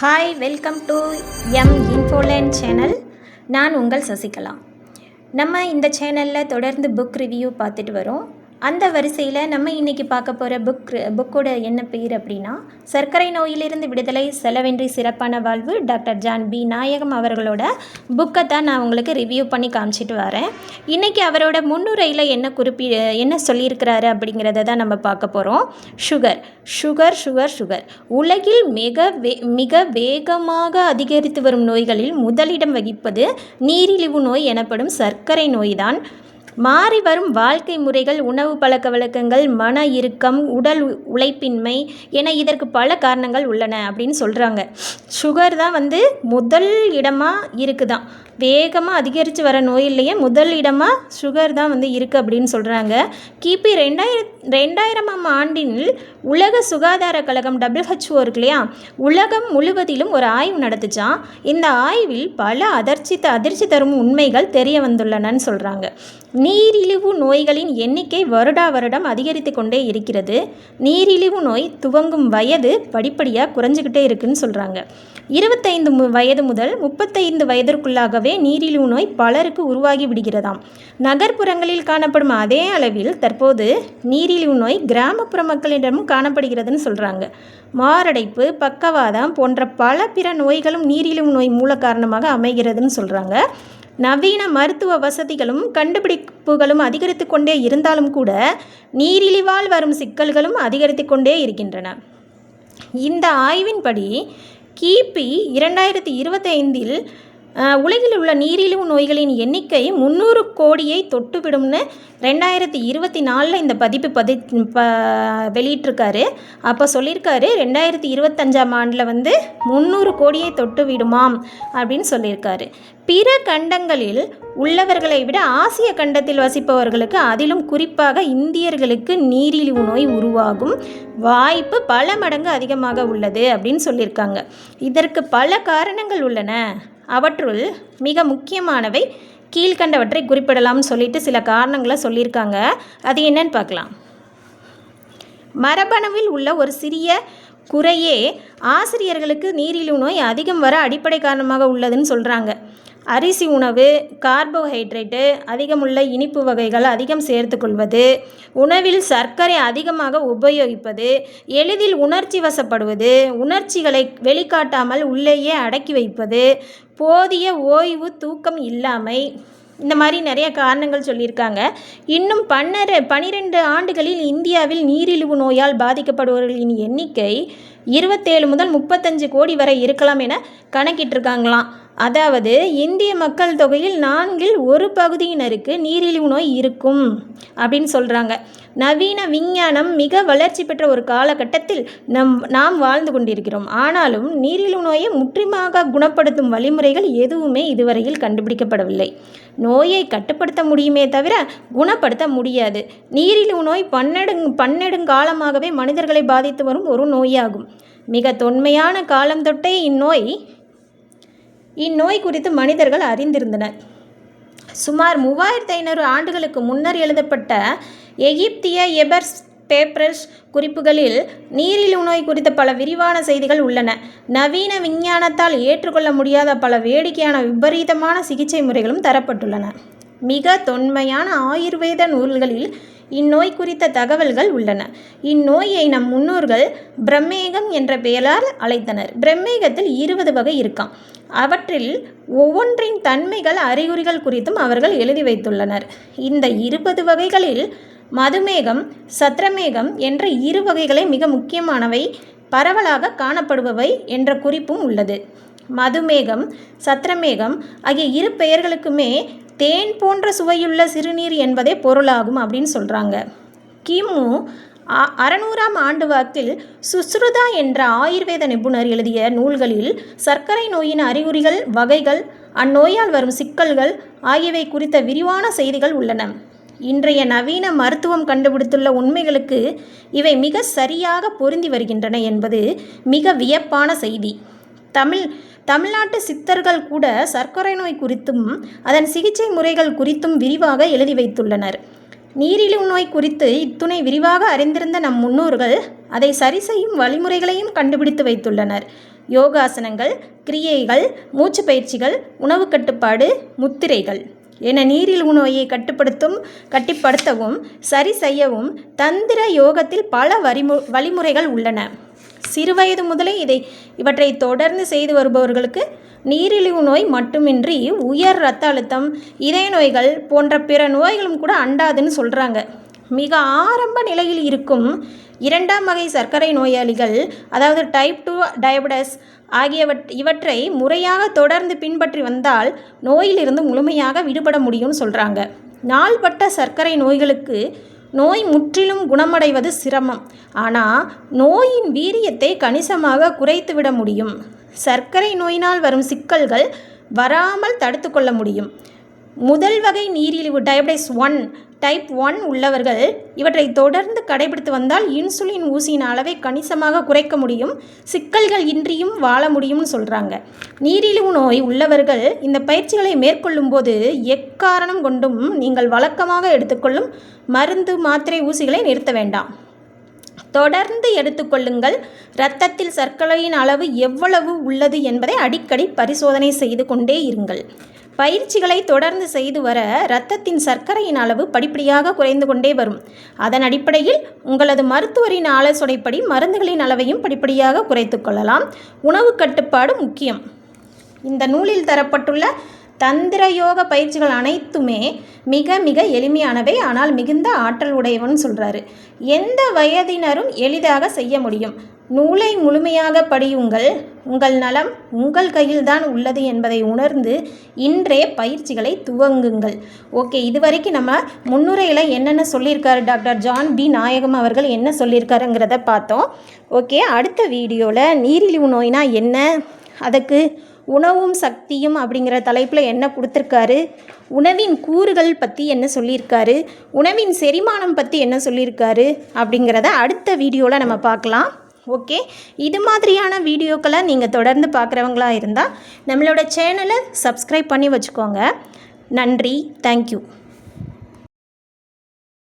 Hi welcome to my Infolane channel நான் உங்கள் சசிகலா. நம்ம இந்த சேனலில் தொடர்ந்து புக் ரிவ்யூ பார்த்துட்டு வரோம். அந்த வரிசையில் நம்ம இன்றைக்கி பார்க்க போகிற புக் புக்கோட என்ன பேர் அப்படின்னா சர்க்கரை நோயிலிருந்து விடுதலை செலவின்றி சிறப்பான வாழ்வு டாக்டர் ஜான் பி. நாயகம் அவர்களோட புக்கை தான் நான் உங்களுக்கு ரிவ்யூ பண்ணி காமிச்சிட்டு வரேன். இன்றைக்கி அவரோட முன்னுரையில் என்ன குறிப்பி என்ன சொல்லியிருக்கிறாரு அப்படிங்கிறத தான் நம்ம பார்க்க போகிறோம் சுகர் சுகர் சுகர் சுகர் உலகில் மிக வே மிக வேகமாக அதிகரித்து வரும் நோய்களில் முதலிடம் வகிப்பது நீரிழிவு நோய் எனப்படும் சர்க்கரை நோய்தான் மாறி வரும் வாழ்க்கை முறைகள் உணவு பழக்க வழக்கங்கள் மன இறுக்கம் உடல் உழைப்பின்மை என இதற்கு பல காரணங்கள் உள்ளன அப்படின்னு சொல்கிறாங்க சுகர் தான் வந்து முதல் இடமாக இருக்குதான். வேகமாக அதிகரித்து வர நோயிலேயே முதல் இடமாக சுகர் தான் வந்து இருக்குது அப்படின்னு சொல்கிறாங்க கிபி ரெண்டாயிரம் ரெண்டாயிரமாம் ஆண்டில் உலக சுகாதார கழகம் WHO இருக்கு இல்லையா? உலகம் முழுவதிலும் ஒரு ஆய்வு நடத்துச்சான் இந்த ஆய்வில் பல அதிர்ச்சி அதிர்ச்சி தரும் உண்மைகள் தெரிய வந்துள்ளனன்னு சொல்கிறாங்க நீரிழிவு நோய்களின் எண்ணிக்கை வருடா வருடம் அதிகரித்து கொண்டே இருக்கிறது. நீரிழிவு நோய் துவங்கும் வயது படிப்படியாக குறைஞ்சிக்கிட்டே இருக்குன்னு சொல்கிறாங்க இருபத்தைந்து வயது முதல் முப்பத்தைந்து வயதிற்குள்ளாகவே நீரிழிவு நோய் பலருக்கு உருவாகி விடுகிறதாம். நகர்ப்புறங்களில் காணப்படும் அதே அளவில் தற்போது நீரிழிவு நோய் கிராமப்புற மக்களிடமும் காணப்படுகிறதுன்னு சொல்கிறாங்க மாரடைப்பு பக்கவாதம் போன்ற பல பிற நோய்களும் நீரிழிவு நோய் மூல காரணமாக அமைகிறதுன்னு சொல்கிறாங்க நவீன மருத்துவ வசதிகளும் கண்டுபிடிப்புகளும் அதிகரித்து கொண்டே இருந்தாலும் கூட நீரிழிவால் வரும் சிக்கல்களும் அதிகரித்து கொண்டே இருக்கின்றன. இந்த ஆய்வின்படி கிபி இரண்டாயிரத்தி இருபத்தைந்தில் உலகில் உள்ள நீரிழிவு நோய்களின் எண்ணிக்கை முந்நூறு கோடியை தொட்டுவிடும்னு ரெண்டாயிரத்தி இருபத்தி நாலில் இந்த பதிப்பு பதி ப வெளியிட்டிருக்காரு. அப்போ சொல்லியிருக்காரு ரெண்டாயிரத்தி இருபத்தஞ்சாம் ஆண்டில் வந்து முந்நூறு கோடியை தொட்டு விடுமாம் அப்படின்னு சொல்லியிருக்காரு. பிற கண்டங்களில் உள்ளவர்களை விட ஆசிய கண்டத்தில் வசிப்பவர்களுக்கு அதிலும் குறிப்பாக இந்தியர்களுக்கு நீரிழிவு நோய் உருவாகும் வாய்ப்பு பல மடங்கு அதிகமாக உள்ளது அப்படின்னு சொல்லியிருக்காங்க. இதற்கு பல காரணங்கள் உள்ளன. அவற்றுள் மிக முக்கியமானவை கீழ்கண்டவற்றை குறிப்பிடலாம்னு சொல்லிட்டு சில காரணங்களை சொல்லியிருக்காங்க. அது என்னன்னு பார்க்கலாம். மரபணுவில் உள்ள ஒரு சிறிய குறையே ஆசிரியர்களுக்கு நீரிழிவு நோய் அதிகம் வர அடிப்படை காரணமாக உள்ளதுன்னு சொல்கிறாங்க அரிசி உணவு கார்போஹைட்ரேட்டு அதிகமுள்ள இனிப்பு வகைகள் அதிகம் சேர்த்துக்கொள்வது உணவில் சர்க்கரை அதிகமாக உபயோகிப்பது எளிதில் உணர்ச்சி வசப்படுவது உணர்ச்சிகளை வெளிக்காட்டாமல் உள்ளேயே அடக்கி வைப்பது போதிய ஓய்வு தூக்கம் இல்லாமை இந்த மாதிரி நிறைய காரணங்கள் சொல்லியிருக்காங்க. இன்னும் பன்னெண்டு பனிரெண்டு ஆண்டுகளில் இந்தியாவில் நீரிழிவு நோயால் பாதிக்கப்படுபவர்களின் எண்ணிக்கை இருபத்தேழு முதல் முப்பத்தஞ்சு கோடி வரை இருக்கலாம் என கணக்கிட்டிருக்காங்களாம். அதாவது இந்திய மக்கள் தொகையில் நான்கில் ஒரு பகுதியினருக்கு நீரிழிவு நோய் இருக்கும் அப்படின்னு சொல்கிறாங்க நவீன விஞ்ஞானம் மிக வளர்ச்சி பெற்ற ஒரு காலகட்டத்தில் நம் நாம் வாழ்ந்து கொண்டிருக்கிறோம். ஆனாலும் நீரிழிவு நோயை முற்றிலுமாக குணப்படுத்தும் வழிமுறைகள் எதுவுமே இதுவரையில் கண்டுபிடிக்கப்படவில்லை. நோயை கட்டுப்படுத்த முடியுமே தவிர குணப்படுத்த முடியாது. நீரிழிவு நோய் பன்னெடுங் பன்னெடுங்காலமாகவே மனிதர்களை பாதித்து வரும் ஒரு நோயாகும். மிக தொன்மையான காலம் தொட்டே இந்நோய் இந்நோய் குறித்து மனிதர்கள் அறிந்திருந்தனர். சுமார் மூவாயிரத்து ஐநூறு ஆண்டுகளுக்கு முன்னர் எழுதப்பட்ட எகிப்திய எபர்ஸ் பேப்பர்ஸ் குறிப்புகளில் நீரிழிவு நோய் குறித்த பல விரிவான செய்திகள் உள்ளன. நவீன விஞ்ஞானத்தால் ஏற்றுக்கொள்ள முடியாத பல வேடிக்கையான விபரீதமான சிகிச்சை முறைகளும் தரப்பட்டுள்ளன. மிக தொன்மையான ஆயுர்வேத நூல்களில் இந்நோய் குறித்த தகவல்கள் உள்ளன. இந்நோயை நம் முன்னோர்கள் பிரம்மேகம் என்ற பெயரால் அழைத்தனர். பிரம்மேகத்தில் இருபது வகை இருக்காம். அவற்றில் ஒவ்வொன்றின் தன்மைகள் அறிகுறிகள் குறித்தும் அவர்கள் எழுதி வைத்துள்ளனர். இந்த இருபது வகைகளில் மதுமேகம் சத்திரமேகம் என்ற இரு வகைகளே மிக முக்கியமானவை பரவலாக காணப்படுபவை என்ற குறிப்பும் உள்ளது. மதுமேகம் சத்திரமேகம் ஆகிய இரு பெயர்களுக்குமே தேன் போன்ற சுவையுள்ள சிறுநீர் என்பதே பொருளாகும் அப்படின்னு சொல்கிறாங்க கிமு அ- அறநூறாம் ஆண்டு வாக்கில் சுஸ்ருதா என்ற ஆயுர்வேத நிபுணர் எழுதிய நூல்களில் சர்க்கரை நோயின் அறிகுறிகள் வகைகள் அந்நோயால் வரும் சிக்கல்கள் ஆகியவை குறித்த விரிவான செய்திகள் உள்ளன. இன்றைய நவீன மருத்துவம் கண்டுபிடித்துள்ள உண்மைகளுக்கு இவை மிக சரியாக பொருந்தி வருகின்றன என்பது மிக வியப்பான செய்தி. தமிழ் தமிழ்நாட்டு சித்தர்கள் கூட சர்க்கரை நோய் குறித்தும் அதன் சிகிச்சை முறைகள் குறித்தும் விரிவாக எழுதி வைத்துள்ளனர். நீரிழிவு நோய் குறித்து இத்துணை விரிவாக அறிந்திருந்த நம் முன்னோர்கள் அதை சரி செய்யும் வழிமுறைகளையும் கண்டுபிடித்து வைத்துள்ளனர். யோகாசனங்கள் கிரியைகள் மூச்சு பயிற்சிகள் உணவு கட்டுப்பாடு முத்திரைகள். என நீரிழிவு நோயை கட்டுப்படுத்தும் கட்டிப்படுத்தவும் சரி செய்யவும் தந்திர யோகத்தில் பல வரிமு வழிமுறைகள் உள்ளன. சிறுவயது முதலே இதை இவற்றை தொடர்ந்து செய்து வருபவர்களுக்கு நீரிழிவு நோய் மட்டுமின்றி உயர் இரத்த அழுத்தம் இதய நோய்கள் போன்ற பிற நோய்களும் கூட அண்டாதுன்னு சொல்கிறாங்க மிக ஆரம்ப நிலையில் இருக்கும் இரண்டாம் வகை சர்க்கரை நோயாளிகள் அதாவது டைப் டூ டயபடஸ் ஆகியவற் இவற்றை முறையாக தொடர்ந்து பின்பற்றி வந்தால் நோயிலிருந்து முழுமையாக விடுபட முடியும்னு சொல்கிறாங்க நாள்பட்ட சர்க்கரை நோய்களுக்கு நோய் முற்றிலும் குணமடைவது சிரமம். ஆனால் நோயின் வீரியத்தை கணிசமாக குறைத்துவிட முடியும். சர்க்கரை நோயினால் வரும் சிக்கல்கள் வராமல் தடுத்து கொள்ள முடியும். முதல் வகை நீரிழிவு டயபடைஸ் ஒன் டைப் ஒன் உள்ளவர்கள் இவற்றை தொடர்ந்து கடைபிடித்து வந்தால் இன்சுலின் ஊசியின் அளவை கணிசமாக குறைக்க முடியும் சிக்கல்கள் இன்றியும் வாழ முடியும்னு சொல்கிறாங்க நீரிழிவு நோய் உள்ளவர்கள் இந்த பயிற்சிகளை மேற்கொள்ளும்போது எக்காரணம் கொண்டும் நீங்கள் வழக்கமாக எடுத்துக்கொள்ளும் மருந்து மாத்திரை ஊசிகளை நிறுத்த வேண்டாம். தொடர்ந்து எடுத்துக்கொள்ளுங்கள். இரத்தத்தில் சர்க்கரையின் அளவு எவ்வளவு உள்ளது என்பதை அடிக்கடி பரிசோதனை செய்து கொண்டே இருங்கள். பயிற்சிகளை தொடர்ந்து செய்து வர இரத்தத்தின் சர்க்கரையின் அளவு படிப்படியாக குறைந்து கொண்டே வரும். அதன் அடிப்படையில் உங்களது மருத்துவரின் ஆலோசனைப்படி மருந்துகளின் அளவையும் படிப்படியாக குறைத்து கொள்ளலாம். உணவு கட்டுப்பாடு முக்கியம். இந்த நூலில் தரப்பட்டுள்ள தந்திர யோக பயிற்சிகள் அனைத்துமே மிக மிக எளிமையானவை. ஆனால் மிகுந்த ஆற்றல் உடையவன் சொல்கிறாரு எந்த வயதினரும் எளிதாக செய்ய முடியும். நூலை முழுமையாக படியுங்கள். உங்கள் நலம் உங்கள் கையில்தான் உள்ளது என்பதை உணர்ந்து இன்றே பயிற்சிகளை துவங்குங்கள். ஓகே இதுவரைக்கும் நம்ம முன்னுரையில் என்னென்ன சொல்லியிருக்காரு டாக்டர் ஜான் பி. நாயகம் அவர்கள் என்ன சொல்லியிருக்காருங்கிறத பார்த்தோம். ஓகே அடுத்த வீடியோவில் நீரிழிவு நோய்னா என்ன? அதுக்கு உணவும் சக்தியும் அப்படிங்கிற தலைப்பில் என்ன கொடுத்துருக்காரு? உணவின் கூறுகள் பற்றி என்ன சொல்லியிருக்காரு? உணவின் செரிமானம் பற்றி என்ன சொல்லியிருக்காரு? அப்படிங்கிறத அடுத்த வீடியோவில் நம்ம பார்க்கலாம். ஓகே? இது மாதிரியான வீடியோக்களை நீங்கள் தொடர்ந்து பார்க்குறவங்களா இருந்தால் நம்மளோட சேனலை சப்ஸ்கிரைப் பண்ணி வச்சுக்கோங்க. நன்றி. தேங்க்யூ.